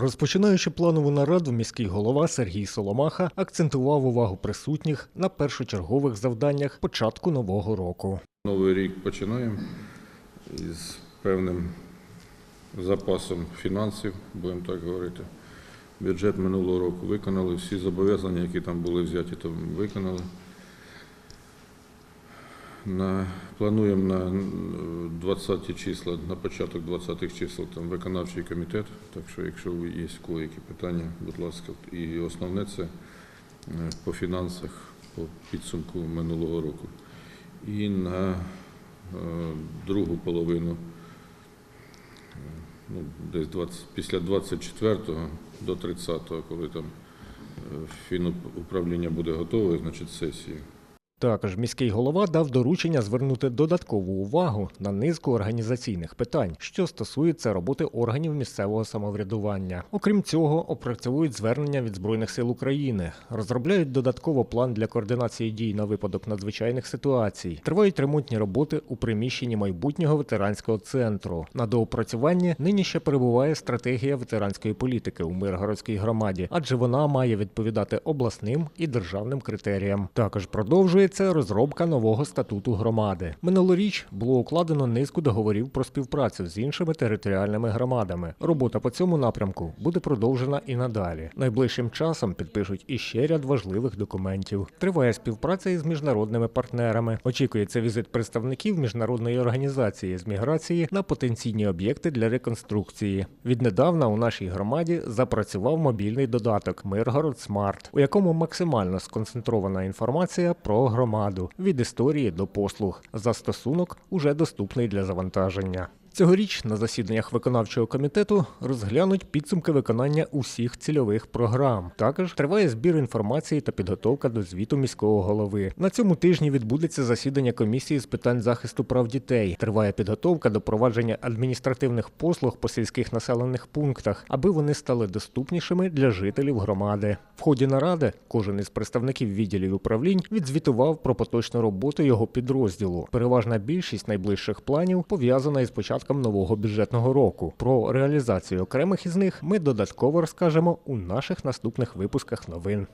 Розпочинаючи планову нараду, міський голова Сергій Соломаха акцентував увагу присутніх на першочергових завданнях початку нового року. Новий рік починаємо із певним запасом фінансів, будемо так говорити. Бюджет минулого року виконали, всі зобов'язання, які там були взяті, то виконали. На, плануємо на 20 числа, на початок 20 чисел там виконавчий комітет. Так що, якщо є кого які питання, будь ласка, і основне це е, по фінансах, по підсумку минулого року. І на е, другу половину, е, ну, десь 20, після 24 до 30, коли там фінуправління буде готове, значить сесії. Також міський голова дав доручення звернути додаткову увагу на низку організаційних питань, що стосуються роботи органів місцевого самоврядування. Окрім цього, опрацьовують звернення від збройних сил України, розробляють додатково план для координації дій на випадок надзвичайних ситуацій. Тривають ремонтні роботи у приміщенні майбутнього ветеранського центру. На доопрацюванні нині ще перебуває стратегія ветеранської політики у Миргородській громаді, адже вона має відповідати обласним і державним критеріям. Також продовжується розробка нового статуту громади. Минулоріч було укладено низку договорів про співпрацю з іншими територіальними громадами. Робота по цьому напрямку буде продовжена і надалі. Найближчим часом підпишуть іще ряд важливих документів. Триває співпраця із міжнародними партнерами. Очікується візит представників міжнародної організації з міграції на потенційні об'єкти для реконструкції. Віднедавна у нашій громаді запрацював мобільний додаток Миргород Смарт, у якому максимально сконцентрована інформація про громаду від історії до послуг. Застосунок уже доступний для завантаження. Цьогоріч на засіданнях виконавчого комітету розглянуть підсумки виконання усіх цільових програм. Також триває збір інформації та підготовка до звіту міського голови. На цьому тижні відбудеться засідання комісії з питань захисту прав дітей. Триває підготовка до провадження адміністративних послуг по сільських населених пунктах, аби вони стали доступнішими для жителів громади. В ході наради кожен із представників відділів управлінь відзвітував про поточну роботу його підрозділу. Переважна більшість найближчих планів пов'язана із початком нового бюджетного року. Про реалізацію окремих із них ми додатково розкажемо у наших наступних випусках новин.